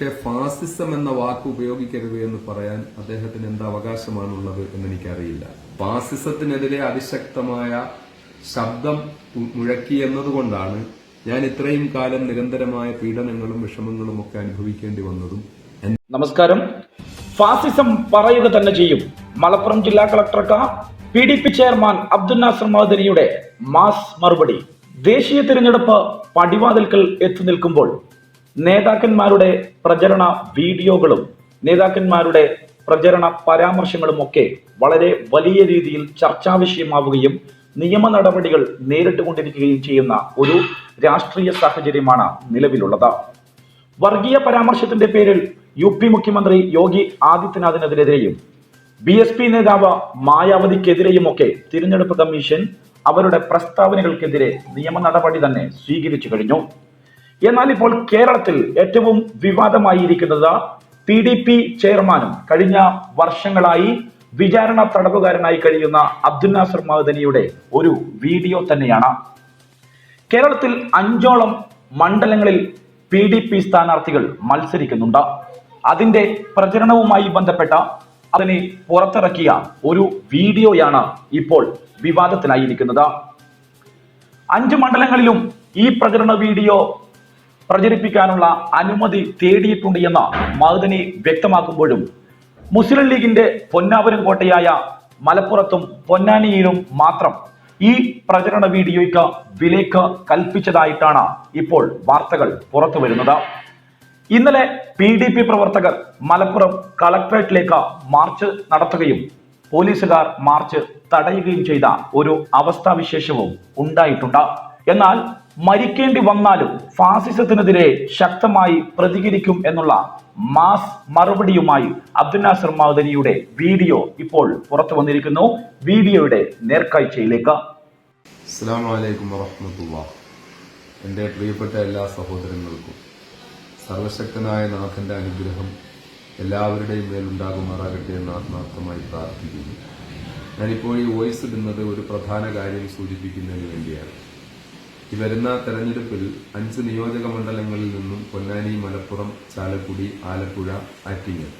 പക്ഷേ ഫാസിസം എന്ന വാക്ക് ഉപയോഗിക്കരുത് എന്ന് പറയാൻ അദ്ദേഹത്തിന് എന്ത് അവകാശമാണുള്ളത് എന്ന് എനിക്കറിയില്ല ഫാസിസത്തിനെതിരെ അതിശക്തമായ ശബ്ദം മുഴക്കി എന്നതുകൊണ്ടാണ് ഞാൻ ഇത്രയും കാലം നിരന്തരമായ പീഡനങ്ങളും വിഷമങ്ങളും ഒക്കെ അനുഭവിക്കേണ്ടി വന്നതും നമസ്കാരം. ഫാസിസം പറയുക തന്നെ ചെയ്യും. മലപ്പുറം ജില്ലാ കളക്ടർക്ക് P D P chairman Abdul Nasser മഹദനിയുടെ mass മറുപടി. ദേശീയ തിരഞ്ഞെടുപ്പ് പടിവാതിൽക്കൽ എത്തി നിൽക്കുമ്പോൾ നേതാക്കന്മാരുടെ പ്രചരണ വീഡിയോകളും നേതാക്കന്മാരുടെ പ്രചരണ പരാമർശങ്ങളും ഒക്കെ വളരെ വലിയ രീതിയിൽ ചർച്ചാ വിഷയമാവുകയും നിയമ നടപടികൾ നേരിട്ടുകൊണ്ടിരിക്കുകയും ചെയ്യുന്ന ഒരു രാഷ്ട്രീയ സാഹചര്യമാണ് നിലവിലുള്ളത്. വർഗീയ പരാമർശത്തിന്റെ പേരിൽ യു പി മുഖ്യമന്ത്രി യോഗി ആദിത്യനാഥിനെതിരെയും ബി എസ് പി നേതാവ് മായാവതിക്കെതിരെയുമൊക്കെ തിരഞ്ഞെടുപ്പ് കമ്മീഷൻ അവരുടെ പ്രസ്താവനകൾക്കെതിരെ നിയമ നടപടി തന്നെ സ്വീകരിച്ചു കഴിഞ്ഞു. എന്നാൽ ഇപ്പോൾ കേരളത്തിൽ ഏറ്റവും വിവാദമായിരിക്കുന്നത് പി ഡി പി ചെയർമാനും കഴിഞ്ഞ വർഷങ്ങളായി വിചാരണ തടവുകാരനായി കഴിയുന്ന അബ്ദുൽ നാസർ മഹദനിയുടെ ഒരു വീഡിയോ തന്നെയാണ്. കേരളത്തിൽ അഞ്ചോളം മണ്ഡലങ്ങളിൽ പി ഡി പി സ്ഥാനാർത്ഥികൾ മത്സരിക്കുന്നുണ്ട്. അതിന്റെ പ്രചരണവുമായി ബന്ധപ്പെട്ട അതിനെ പുറത്തിറക്കിയ ഒരു വീഡിയോയാണ് ഇപ്പോൾ വിവാദത്തിലായിരിക്കുന്നത്. അഞ്ച് മണ്ഡലങ്ങളിലും ഈ പ്രചരണ വീഡിയോ പ്രചരിപ്പിക്കാനുള്ള അനുമതി തേടിയിട്ടുണ്ട് എന്ന് മഹദനി വ്യക്തമാക്കുമ്പോഴും മുസ്ലിം ലീഗിന്റെ പൊന്നാപുരം കോട്ടയായ മലപ്പുറത്തും പൊന്നാനിയിലും മാത്രം ഈ പ്രചരണ വീഡിയോയ്ക്ക് വിലക്ക് കൽപ്പിച്ചതായിട്ടാണ് ഇപ്പോൾ വാർത്തകൾ പുറത്തു വരുന്നത്. ഇന്നലെ പി ഡി പി പ്രവർത്തകർ മലപ്പുറം കളക്ടറേറ്റിലേക്ക് മാർച്ച് നടത്തുകയും പോലീസുകാർ മാർച്ച് തടയുകയും ചെയ്ത ഒരു അവസ്ഥാവിശേഷവും ഉണ്ടായിട്ടുണ്ട്. എന്നാൽ മരിക്കേണ്ടി വന്നാലും ഫാസിസത്തിനെതിരെ ശക്തമായി പ്രതികരിക്കും എന്നുള്ള മാസ് മറുപടിയുമായി അബ്ദുൽ നാസർ മഹദനിയുടെ വീഡിയോ ഇപ്പോൾ പുറത്തു വന്നിരിക്കുന്നു. വീഡിയോയുടെ നേർക്കാഴ്ചയിലേക്ക്. അസ്സാം വലൈക്കും വറഹമത്തുള്ള. എന്റെ പ്രിയപ്പെട്ട എല്ലാ സഹോദരങ്ങൾക്കും സർവശക്തനായ നാഥന്റെ അനുഗ്രഹം എല്ലാവരുടെയും മേലുണ്ടാകുമാറാകട്ടെ എന്ന് ആത്മാർത്ഥമായി പ്രാർത്ഥിക്കുന്നു. ഞാനിപ്പോൾ ഈ വോയിസ് ഇടുന്നത് ഒരു പ്രധാന കാര്യം സൂചിപ്പിക്കുന്നതിന് വേണ്ടിയാണ്. ഈ വരുന്ന തെരഞ്ഞെടുപ്പിൽ അഞ്ച് നിയോജക മണ്ഡലങ്ങളിൽ നിന്നും Ponnani Malappuram Chalakudy Alappuzha Attingal.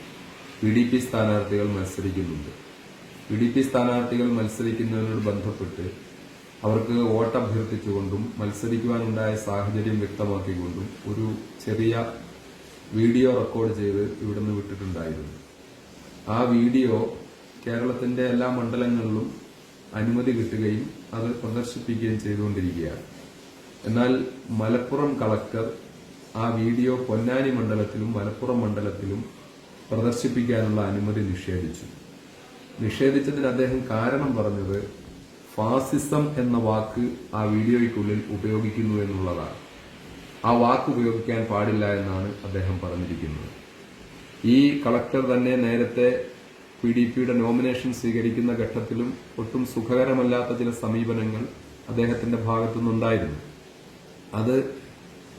P D P സ്ഥാനാർത്ഥികൾ മത്സരിക്കുന്നുണ്ട്. പി ഡി പി സ്ഥാനാർത്ഥികൾ മത്സരിക്കുന്നതിനോട് ബന്ധപ്പെട്ട് അവർക്ക് വോട്ട് അഭ്യർത്ഥിച്ചുകൊണ്ടും മത്സരിക്കുവാനുണ്ടായ സാഹചര്യം വ്യക്തമാക്കിക്കൊണ്ടും ഒരു ചെറിയ വീഡിയോ റെക്കോർഡ് ചെയ്ത് ഇവിടുന്ന് വിട്ടിട്ടുണ്ടായിരുന്നു. ആ വീഡിയോ കേരളത്തിന്റെ എല്ലാ മണ്ഡലങ്ങളിലും അനുമതി കിട്ടുകയും അത് പ്രദർശിപ്പിക്കുകയും ചെയ്തുകൊണ്ടിരിക്കുകയാണ്. എന്നാൽ മലപ്പുറം കളക്ടർ ആ വീഡിയോ പൊന്നാനി മണ്ഡലത്തിലും മലപ്പുറം മണ്ഡലത്തിലും പ്രദർശിപ്പിക്കാനുള്ള അനുമതി നിഷേധിച്ചു. നിഷേധിച്ചതിന് അദ്ദേഹം കാരണം പറഞ്ഞത് ഫാസിസം എന്ന വാക്ക് ആ വീഡിയോയ്ക്കുള്ളിൽ ഉപയോഗിക്കുന്നു എന്നുള്ളതാണ്. ആ വാക്ക് ഉപയോഗിക്കാൻ പാടില്ല എന്നാണ് അദ്ദേഹം പറഞ്ഞിരിക്കുന്നത്. ഈ കളക്ടർ തന്നെ നേരത്തെ പി ഡി പിയുടെ നോമിനേഷൻ സ്വീകരിക്കുന്ന ഘട്ടത്തിലും ഒട്ടും സുഖകരമല്ലാത്ത ചില സമീപനങ്ങൾ അദ്ദേഹത്തിന്റെ ഭാഗത്തുനിന്നുണ്ടായിരുന്നു. അത്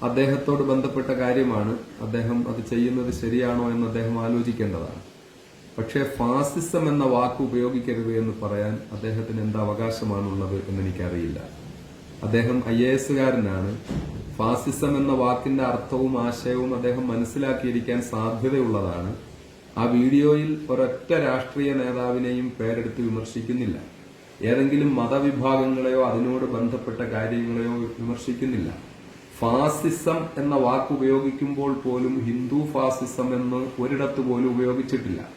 അദ്ദേഹത്തോട് ബന്ധപ്പെട്ട കാര്യമാണ്. അദ്ദേഹം അത് ചെയ്യുന്നത് ശരിയാണോ എന്ന് അദ്ദേഹം ആലോചിക്കേണ്ടതാണ്. പക്ഷേ ഫാസിസം എന്ന വാക്ക് ഉപയോഗിക്കരുത് എന്ന് പറയാൻ അദ്ദേഹത്തിന് എന്ത് അവകാശമാണുള്ളത് എന്ന് എനിക്കറിയില്ല അദ്ദേഹം ഐ എ എസുകാരനാണ് ഫാസിസം എന്ന വാക്കിന്റെ അർത്ഥവും ആശയവും അദ്ദേഹം മനസ്സിലാക്കിയിരിക്കാൻ സാധ്യതയുള്ളതാണ്. ആ വീഡിയോയിൽ ഒരൊറ്റ രാഷ്ട്രീയ നേതാവിനെയും പേരെടുത്ത് വിമർശിക്കുന്നില്ല. ഏതെങ്കിലും മതവിഭാഗങ്ങളെയോ അതിനോട് ബന്ധപ്പെട്ട കാര്യങ്ങളെയോ വിമർശിക്കുന്നില്ല. ഫാസിസം എന്ന വാക്ക് ഉപയോഗിക്കുമ്പോൾ പോലും ഹിന്ദു ഫാസിസം എന്ന് ഒരിടത്ത് പോലും ഉപയോഗിച്ചിട്ടില്ല.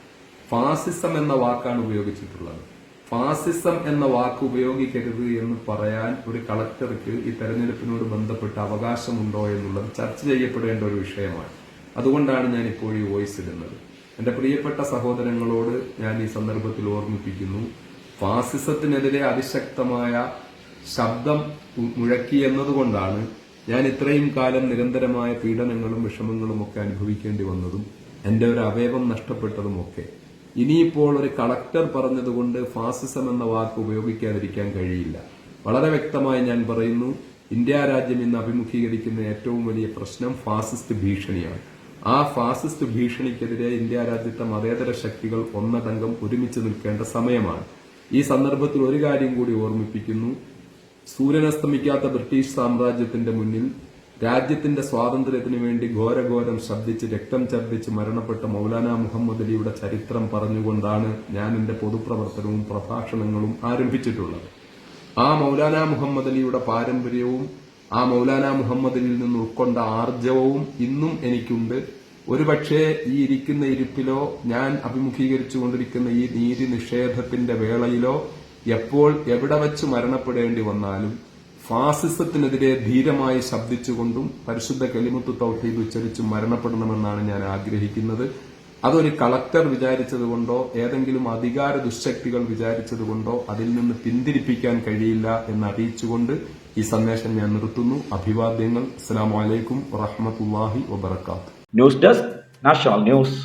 ഫാസിസം എന്ന വാക്കാണ് ഉപയോഗിച്ചിട്ടുള്ളത്. ഫാസിസം എന്ന വാക്ക് ഉപയോഗിക്കരുത് എന്ന് പറയാൻ ഒരു കളക്ടർക്ക് ഈ തെരഞ്ഞെടുപ്പിനോട് ബന്ധപ്പെട്ട അവകാശമുണ്ടോ എന്നുള്ളത് ചർച്ച ചെയ്യപ്പെടേണ്ട ഒരു വിഷയമാണ്. അതുകൊണ്ടാണ് ഞാൻ ഇപ്പോൾ ഈ വോയിസ് ഇടുന്നത്. എന്റെ പ്രിയപ്പെട്ട സഹോദരങ്ങളോട് ഞാൻ ഈ സന്ദർഭത്തിൽ ഓർമ്മിപ്പിക്കുന്നു. ഫാസിസത്തിനെതിരെ അതിശക്തമായ ശബ്ദം മുഴക്കി എന്നതുകൊണ്ടാണ് ഞാൻ ഇത്രയും കാലം നിരന്തരമായ പീഡനങ്ങളും വിഷമങ്ങളും ഒക്കെ അനുഭവിക്കേണ്ടി വന്നതും എന്റെ ഒരു അവയവം നഷ്ടപ്പെട്ടതുമൊക്കെ ഇനിയിപ്പോൾ ഒരു കളക്ടർ പറഞ്ഞതുകൊണ്ട് ഫാസിസം എന്ന വാക്ക് ഉപയോഗിക്കാതിരിക്കാൻ കഴിയില്ല. വളരെ വ്യക്തമായി ഞാൻ പറയുന്നു ഇന്ത്യ രാജ്യം ഇന്ന് അഭിമുഖീകരിക്കുന്ന ഏറ്റവും വലിയ പ്രശ്നം ഫാസിസ്റ്റ് ഭീഷണിയാണ്. ആ ഫാസിസ്റ്റ് ഭീഷണിക്കെതിരെ ഇന്ത്യ രാജ്യത്തെ മതേതര ശക്തികൾ ഒന്നടങ്കം ഒരുമിച്ച് നിൽക്കേണ്ട സമയമാണ്. ഈ സന്ദർഭത്തിൽ ഒരു കാര്യം കൂടി ഓർമ്മിപ്പിക്കുന്നു. സൂര്യനസ്തമിക്കാത്ത ബ്രിട്ടീഷ് സാമ്രാജ്യത്തിന്റെ മുന്നിൽ രാജ്യത്തിന്റെ സ്വാതന്ത്ര്യത്തിനു വേണ്ടി ഘോരഘോരം ശബ്ദിച്ച് രക്തം ഛർദ്ദിച്ച് മരണപ്പെട്ട മൗലാന മുഹമ്മദ് അലിയുടെ ചരിത്രം പറഞ്ഞുകൊണ്ടാണ് ഞാൻ എന്റെ പൊതുപ്രവർത്തനവും പ്രഭാഷണങ്ങളും ആരംഭിച്ചിട്ടുള്ളത്. ആ മൗലാന മുഹമ്മദ് അലിയുടെ പാരമ്പര്യവും ആ മൗലാന മുഹമ്മദ് അലിയിൽ നിന്ന് ഉൾക്കൊണ്ട ആർജവവും ഇന്നും എനിക്കുണ്ട്. ഒരുപക്ഷെ ഈ ഇരിക്കുന്ന ഇരിപ്പിലോ ഞാൻ അഭിമുഖീകരിച്ചുകൊണ്ടിരിക്കുന്ന ഈ നീതി നിഷേധത്തിന്റെ വേളയിലോ എപ്പോൾ എവിടെ വച്ച് മരണപ്പെടേണ്ടി വന്നാലും ഫാസിസത്തിനെതിരെ ധീരമായി ശബ്ദിച്ചുകൊണ്ടും പരിശുദ്ധ കലിമുത്ത് തൗഹീദ് ഉച്ചരിച്ച് മരണപ്പെടണമെന്നാണ് ഞാൻ ആഗ്രഹിക്കുന്നത്. അതൊരു കളക്ടർ വിചാരിച്ചതുകൊണ്ടോ ഏതെങ്കിലും അധികാര ദുശക്തികൾ വിചാരിച്ചതുകൊണ്ടോ അതിൽ നിന്ന് പിന്തിരിപ്പിക്കാൻ കഴിയില്ല എന്ന് അറിയിച്ചുകൊണ്ട് ഈ സന്ദേശം ഞാൻ നിർത്തുന്നു. അഭിവാദ്യങ്ങൾ. അസ്സലാമു അലൈക്കും വറഹ്മത്തുള്ളാഹി വബർക്കാത്തു news desk national news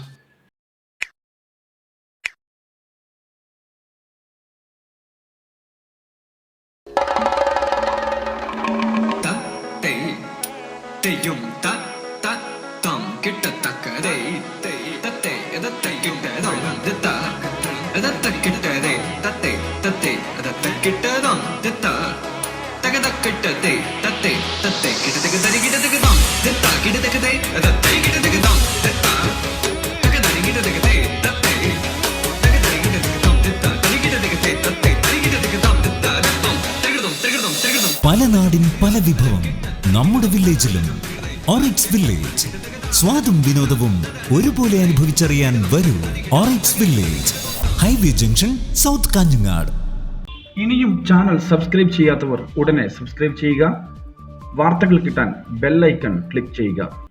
ta tệ tệ dùng ta ta tầm cái ta ta cả đây tệ ta tệ ta tệ cái ta đồng ta ta ta ta cái ta പല നാടിൻ പല വിഭവം നമ്മുടെ വില്ലേജിലും ഓറിക്സ് വില്ലേജ്. സ്വാദും വിനോദവും ഒരുപോലെ അനുഭവിച്ചറിയാൻ വരൂ Oryx village. Highway junction south Kanhangad. ഇനിയും ചാനൽ സബ്സ്ക്രൈബ് ചെയ്യാത്തവർ ഉടനെ സബ്സ്ക്രൈബ് ചെയ്യുക. വാർത്തകൾ കിട്ടാൻ ബെല്ലൈക്കൺ ക്ലിക്ക് ചെയ്യുക.